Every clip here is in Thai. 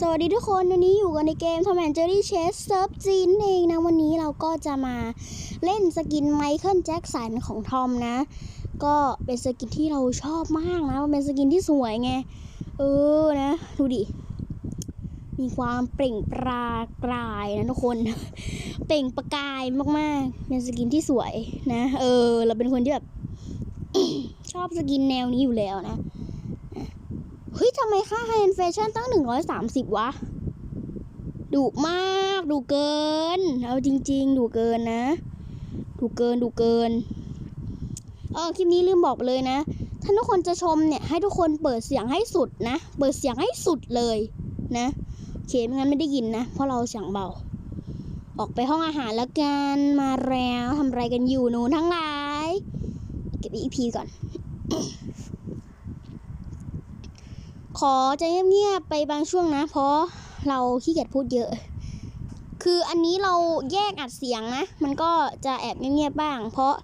สวัสดีทุกคนวันนี้อยู่กันในเกม Tom and Jerry Chase Surf จีนเองนะ วันนี้เราก็จะมาเล่นสกินไมเคิลแจ็คสันของทอมนะ ก็เป็นสกินที่เราชอบมากนะ มันเป็นสกินที่สวยไง เออนะ ดูดิ มีความเปล่งปรากรายนะทุกคน เปล่งประกายมากๆ เป็นสกินที่สวยนะ เออ เราเป็นคนที่แบบชอบสกินแนวนี้อยู่แล้วนะ เฮ้ยทำไมค่าไฮเอนเฟชั่นตั้ง 130 วะดุมากดุเกิน เอาจริง ๆดุเกินนะดุเกินดุเกิน เออคลิปนี้ลืมบอกไปเลยนะ ถ้าทุกคนจะชมเนี่ย ให้ทุกคนเปิดเสียงให้สุดนะ เปิดเสียงให้สุดเลยนะโอเคไม่งั้นไม่ได้ยินนะ เพราะเราเสียงเบา ออกไปห้องอาหารแล้วกันมาแล้วทำอะไรกันอยู่หนูทั้งหลาย เก็บอีพีก่อน ขอใจเงียบๆไปบางช่วงนะ เพราะเราขี้เกียจพูดเยอะ คืออันนี้เราแยกอัดเสียงนะ มันก็จะแอบเงียบๆบ้าง เพราะ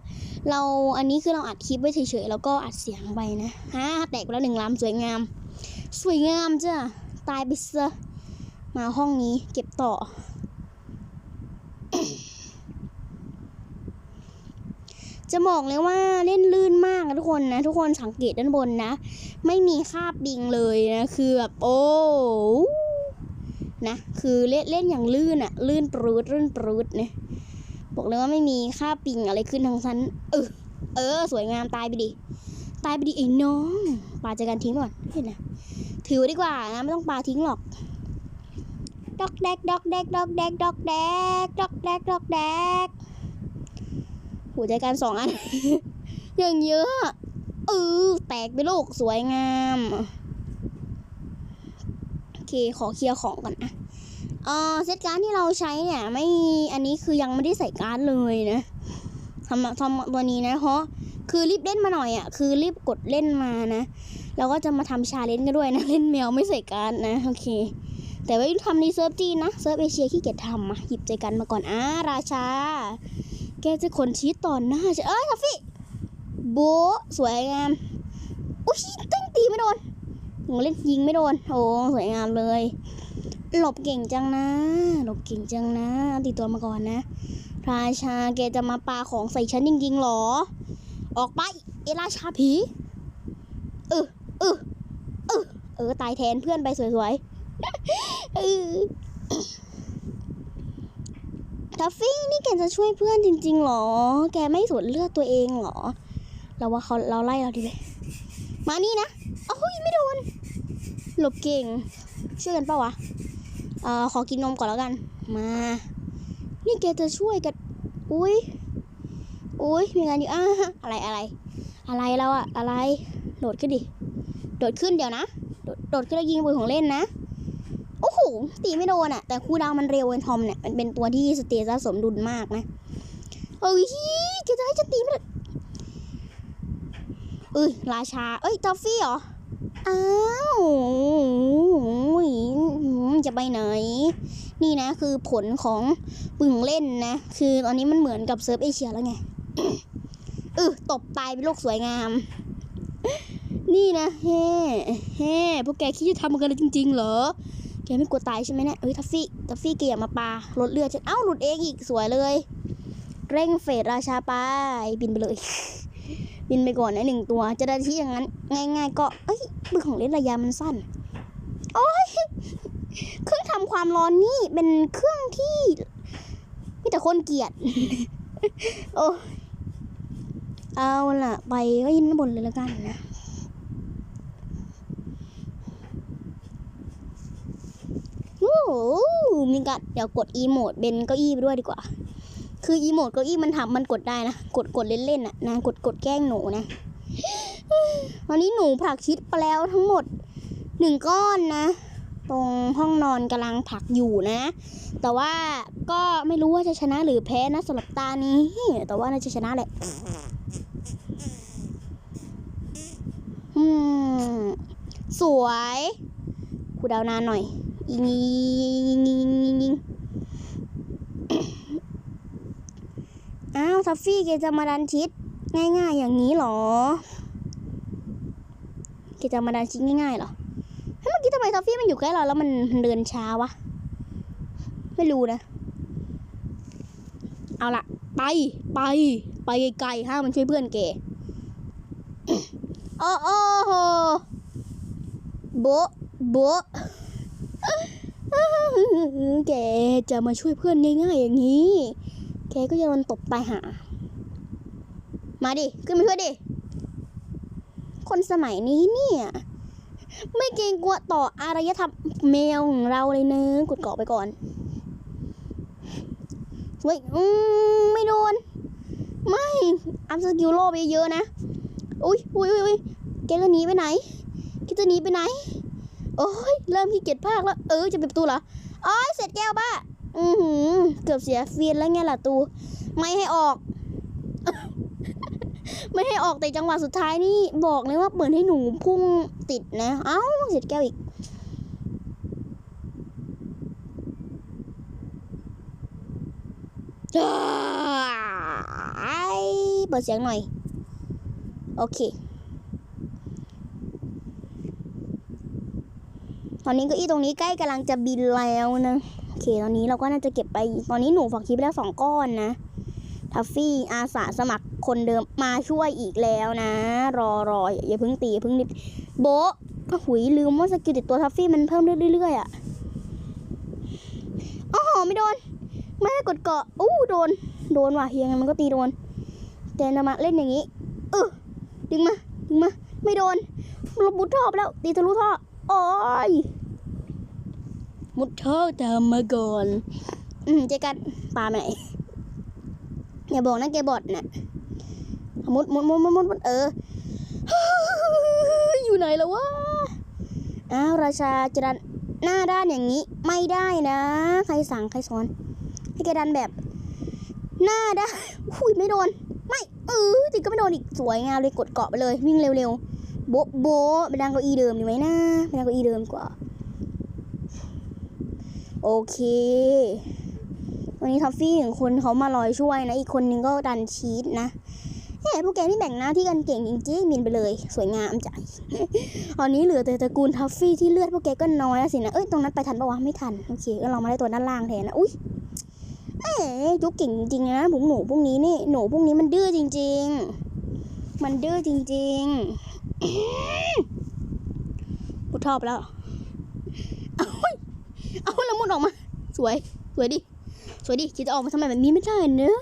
เราอันนี้คือเราอัดคลิปไว้เฉยๆแล้วก็อัดเสียงไปนะฮะแตกไปแล้วหนึ่งลำสวยงาม สวยงามจ้ะตายไปซะมาห้องนี้เก็บต่อ จะบอกเลยว่าเล่นลื่นมากนะทุกคนนะ ทุกคนสังเกตด้านบนนะ ไม่มีคาบบิงเลยนะ คือแบบโอ้นะ คือเล่นเล่นอย่างลื่นอะลื่นปรูดลื่นปรูดเนี่ยบอกเลยว่าไม่มีคาบปิงอะไรขึ้นทางชั้น เออเออ สวยงามตายไปดิตายไปดิไอ้น้องปาจากการทิ้งก่อนเห็นนะถือดีกว่านะไม่ต้องปาทิ้งหรอกดอกแดกดอกแดกดอกแดกดอกแดกดอกแดกดอกแดก หัวใจกันสองอัน อย่างเยอะเออแตกไปลูกสวยงามโอเคขอเคลียร์ของก่อนนะเออเซตการ์ดที่เราใช้เนี่ยไม่อันนี้คือยังไม่ได้ใส่การ์ดเลยนะทำทำตัวนี้นะเพราะคือรีบเล่นมาหน่อยอะคือรีบกดเล่นมานะเราก็จะมาทำชาเลนจ์กันด้วยนะเล่นแมวไม่ใส่การ์ดนะโอเค แต่ว่าทำในเซิร์ฟจีนนะเซิร์ฟเอเชียขี้เกียจทำมาหยิบใจกันมาก่อนอ่าราชา แกจะขนชีสต่อหน้าจะเอ้ยทัฟฟี่โบสวยงามอุ้ยตั้งตีไม่โดนหนูเล่นยิงไม่โดนโอ้สวยงามเลย หลบเก่งจังนะ หลบเก่งจังนะตีตัวมาก่อนนะ ราชาแกจะมาปาของใส่ฉันจริงๆหรอ ออกไปเอราชาผีเออเออเออเออตายแทนเพื่อนไปสวยๆเออ ทัฟฟี่นี่แกจะช่วยเพื่อนจริงๆหรอ แกไม่สนเลือดตัวเองหรอ เราว่าเขาเราไล่เราดีเลยมานี่นะโอ้ยไม่โดน หลบเก่ง ช่วยกันเปล่าวะ เอ่อ ขอกินนมก่อนแล้วกัน มา นี่แกจะช่วยกัน อุ้ยอุ้ยมีงานอยู่อะอะไรอะไร อะไรเราอะอะไร โดดขึ้นดิ โดดขึ้นเดี๋ยวนะ โดดโดดขึ้นแล้วยิงปืนของเล่นนะ โอ้โห ตีไม่โดนอะแต่คูลดาวมันเร็วเวนทอมเนี่ยมันเป็นตัวที่สเตตัสสมดุลมากนะเอ้ยแกจะให้ฉันตีไม่ได้เอ้ยราชา เอ้ย ทอฟฟี่เหรอ อ้าวจะไปไหน นี่นะคือผลของปึ่งเล่นนะ คือตอนนี้มันเหมือนกับเซิร์ฟเอเชียแล้วไงเออตบตายเป็นโลกสวยงาม นี่นะเฮ้เฮ้พวกแกคิดจะทำกันเลยจริง ๆ เหรอ แกไม่กลัวตายใช่ไหมเนี่ยเอ้ยทัฟฟี่ทัฟฟี่แกอย่ามาปลาลดเลือดฉันเอ้าหลุดเองอีกสวยเลย เร่งเฟดราชาไปบินไปเลย บินไปก่อนนะหนึ่งตัว จะได้ที่อย่างนั้น ง่าย ๆ ก็เอ้ยมือของเล่นระยะมันสั้นโอ้ยเครื่องทำความร้อนนี่เป็นเครื่องที่มีแต่คนเกลียด โอ้เอาล่ะ ไปก็ยินบนเลยแล้วกันนะ โอ้โห มีกัดเดี๋ยวกดอีโมดเบนเก้าอี้ไปด้วยดีกว่า คืออีโมดเก้าอี้มันทำมันกดได้นะ กดกดเล่นๆอะนะ กดกดแกล้งหนูนะ วันนี้หนูผลักชิดไปแล้วทั้งหมดหนึ่งก้อนนะ ตรงห้องนอนกำลังผลักอยู่นะ แต่ว่าก็ไม่รู้ว่าจะชนะหรือแพ้นะสำหรับตานี้ แต่ว่าน่าจะชนะแหละอืมสวย คูดาวนานหน่อย ยิงยิงยิงยิงยิงยิงอ้าวทัฟฟี่แกจะมาดันชิดง่าย ๆ อย่างนี้เหรอแกจะมาดันชิดง่ายๆเหรอเฮ้ยเมื่อกี้ทำไมทอฟฟี่มันอยู่ใกล้เราแล้วมันเดินช้าวะ ไม่รู้นะ เอาละไปไป ไปไกลๆห้ามันช่วยเพื่อนแกโอ้โอ้โหโบโบ แกจะมาช่วยเพื่อนง่ายๆอย่างนี้ แกก็จะมันตบตายหา มาดิ ขึ้นมาช่วยดิ คนสมัยนี้เนี่ย ไม่เกรงกลัวต่ออารยธรรมแมวของเราเลยเนอะกดเกาะไปก่อน เฮ้ยไม่โดน ไม่อัพสกิลโลไปเยอะๆนะ อุ้ยอุ้ยอุ้ยแกจะหนีไปไหนแกจะหนีไปไหน โอ้ยเริ่มขี้เกียจภาคแล้ว เออจะเปิดประตูเหรออ้อยเสร็จแก้วบ้า อือหือ เกือบเสียเฟียนแล้วไงล่ะตู ไม่ให้ออก ไม่ให้ออกแต่จังหวะสุดท้ายนี่บอกเลยว่าเปิดให้หนูพุ่งติดนะ เอ้าเสร็จแก้วอีกไอ้เปิดเสียงหน่อย โอเค อนนี้เก็อีตรงนี้ใกล้กำลังจะบินแล้วนะโอเคตอนนี้เราก็น่าจะเก็บไปตอนนี้หนูฝักคลิปไปแล้วสองก้อนนะทัฟฟี่อาสาสมัครคนเดิมมาช่วยอีกแล้วนะ รอรออย่าเพิ่งตีอย่าเพิ่งนิดโบะหุยลืมว่าสกิลติดตัวทัฟฟี่มันเพิ่มเรื่อยๆอะอ๋อไม่โดน ไม่ให้กดเกาะอู้โดน โดนว่ะยังไงมันก็ตีโดน แต่นามาเล่นอย่างนี้เออดึงมาดึงมา ไม่โดนรามุท่อไปแล้ว ตีทะลุท่อโอ้ย มุดท่อตามมาก่อน อืมเจกันปลาไปไหนอย่าบอกนะแกบอดน่ะมุดมุดมุดมุดมุดเออ อยู่ไหนแล้ววะ อ้าวราชาจะดันหน้าด้านอย่างนี้ ไม่ได้นะ ใครสั่งใครสอน ให้แกดันแบบ หน้าด้านอุ้ยไม่โดน ไม่เออติดก็ไม่โดนอีกสวยงามเลยกดเกาะไปเลย วิ่งเร็วๆโบ๊ะโบ๊ะไปดังเก้าอี้เดิมดีไหมนะไปดังเก้าอี้เดิมกว่า โอเค วันนี้ท็อฟฟี่หนึ่งคนเขามาลอยช่วยนะ อีกคนนึงก็ดันชีสนะเฮ้พวกแกนี่แบ่งหน้าที่กันเก่งจริงๆมินไปเลย สวยงามจังตอนนี้เหลือแต่ตระกูลทัฟฟี่ที่เลือดพวกแกก็น้อยแล้วสินะ เอ้ย ตรงนั้นไปทันปะวะ ไม่ทัน โอเคก็เรามาได้ตัวด้านล่างแทนนะ อุ้ยเอ๊ยุกเก่งจริงๆนะพวกหนูพวกนี้นี่ หนูพวกนี้มันดื้อจริง ๆ มันดื้อจริงๆมุดทอบแล้ว เอาล้วมุดออกมา สวย สวยดิ สวยดิคิดจะออกมาทำไมแบบนี้ไม่ได้เนอะ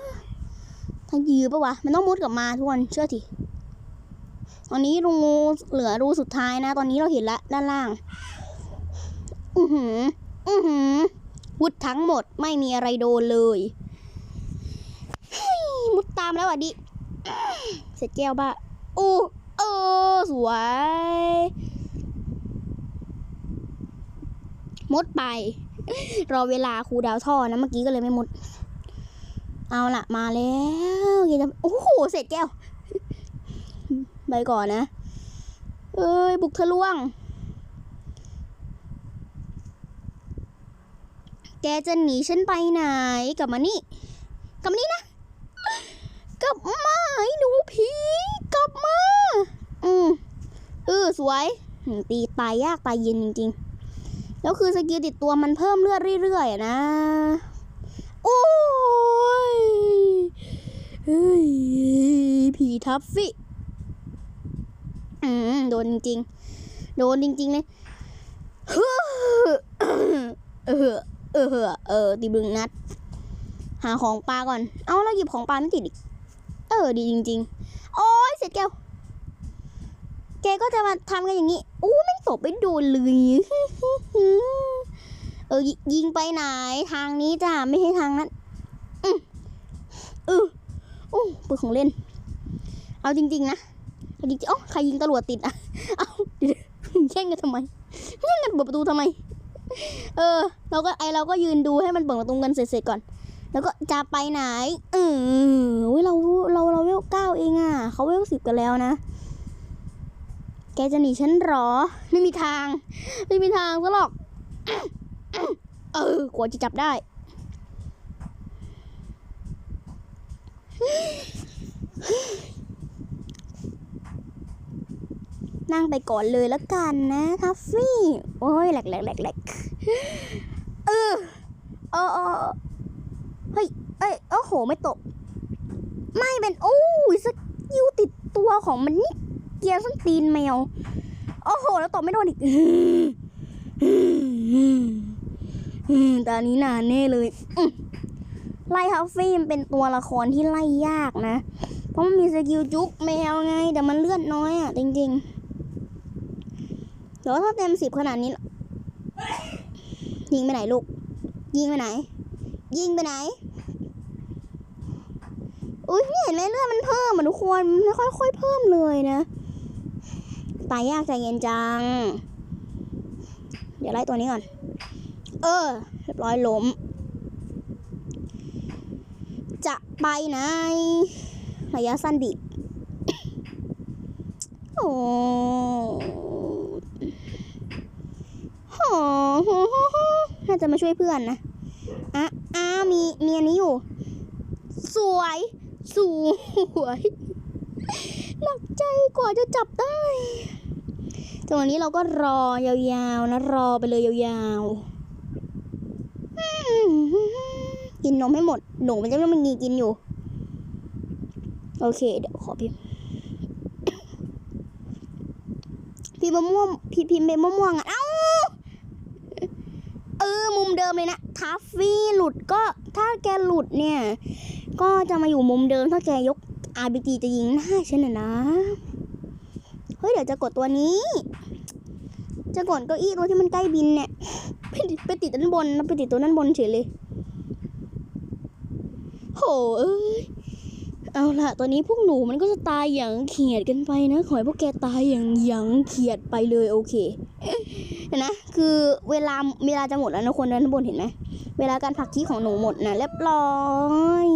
ทางยือปะวะ มันต้องมุดกลับมาทุกคนเชื่อทีตอนนี้รูเหลือรูสุดท้ายนะ ตอนนี้เราเห็นละด้านล่าง อือหือ อือหือวุดทั้งหมดไม่มีอะไรโดนเลยเฮ้ยมุดตามแล้วอะดิ เสร็จแก้วบ้าอู้เออ สวย มดไป รอเวลาครูดาวท่อนะเมื่อกี้ก็เลยไม่มด เอาละมาแล้วเกจะโอ้โหเสร็จแก้วไปก่อนนะ เอ้ย บุกทะลวง แกจะหนีฉันไปไหน กลับมานี่ กลับมานี่นะ กลับมาไอ้หนูผีกลับมา อืมเออสวย ตีตายยากตายเย็นจริง ๆ แล้วคือสกิลติดตัวมันเพิ่มเลือดเรื่อยๆนะ โอ้ยเฮ้ยผีทัฟฟี่อืมโดนจริงๆ โดนจริงๆเลยเฮ้อเออเออเออตีบึงนัด หาของปลาก่อน เอาเราหยิบของปลาไม่ติดอีก เออ ดีจริง ๆ โอ้ยเสร็จแก้ว กก็จะมาทำกันอย่างนี้ อู้ไม่ตบไปโดนเลย เออ ยิงไปไหน ทางนี้จ้ะ ไม่ใช่ทางนั้น อือเออโอ้ปืนของเล่น เอาจริง ๆ นะเอาจริงๆอ้าใครยิงตำรวจติดอะ เอาเดี๋ยวแย่งกันทำไมแย่งกันเปิดประตูทำไม เออ เราก็ไอเราก็ยืนดูให้มันเปิดประตูกันเสร็จๆก่อน แล้วก็จะไปไหน เออเว้ยเราเราเราเวลเก้าเองอะ เขาเวลสิบกันแล้วนะ แกจะหนีฉันหรอ ไม่มีทาง ไม่มีทางซะหรอก เออกว่าจะจับได้ นั่งไปก่อนเลยแล้วกันนะทัฟฟี่ โอ้ยแหลกแหลกแหลกแหลกเออเออเออเฮ้ย เอ้ย โอ้โห ไม่ตก ไม่เป็น โอ้ยสกิลติดตัวของมันนี่ เกียร์ส้นตีนแมว โอ้โห แล้วตกไม่โดนอีกตอนนี้นานแน่เลยไล่ทัฟฟี่มันเป็นตัวละครที่ไล่ยากนะ เพราะมันมีสกิลจุกแมวไง แต่มันเลือดน้อยอะ จริงๆแต่ว่าถ้าเต็มสิบขนาดนี้ ยิงไปไหนลูก ยิงไปไหน ยิงไปไหน อุ้ยนี่เห็นไหมเลือดมันเพิ่มอะทุกคน มันค่อยๆเพิ่มเลยนะ ตายยากใจเย็นจัง เดี๋ยวไล่ตัวนี้ก่อน เออ เรียบร้อยล้ม จะไปไหนระยะสั้นดิโอ้โหน่าจะมาช่วยเพื่อนนะอะอ้ามีมีอันนี้อยู่ สวย สวย กใจกว่าจะจับได้จังหวะนี้เราก็รอยาวๆนะ รอไปเลยยาวๆกินนมให้หมด หนูมันจะไม่มีกินอยู่ โอเค เดี๋ยวขอพิมพ์พิมพ์มะม่วงพิพิมพ์เป็นมะม่วงอะ เอ้า เออ มุมเดิมเลยนะทัฟฟี่หลุดก็ถ้าแกหลุดเนี่ย ก็จะมาอยู่มุมเดิมถ้าแกยก RBG จะยิงหน้าฉันนะนะ เฮ้ย เดี๋ยวจะกดตัวนี้ จะกดเก้าอี้ตัวที่มันใกล้บินเนี่ยไปติดไปติดด้านบนไปติดตัวด้านบนเฉยเลย โหเอ้ย เอาละตอนนี้พวกหนูมันก็จะตายอย่างเขียดกันไปนะ ขอให้พวกแกตายอย่างหยังเขียดไปเลยโอเคเห็นะ คือเวลาเวลาจะหมดแล้วนะคนด้านบนเห็นไหมเวลาการผักที่ของหนูหมดนะเรียบร้อย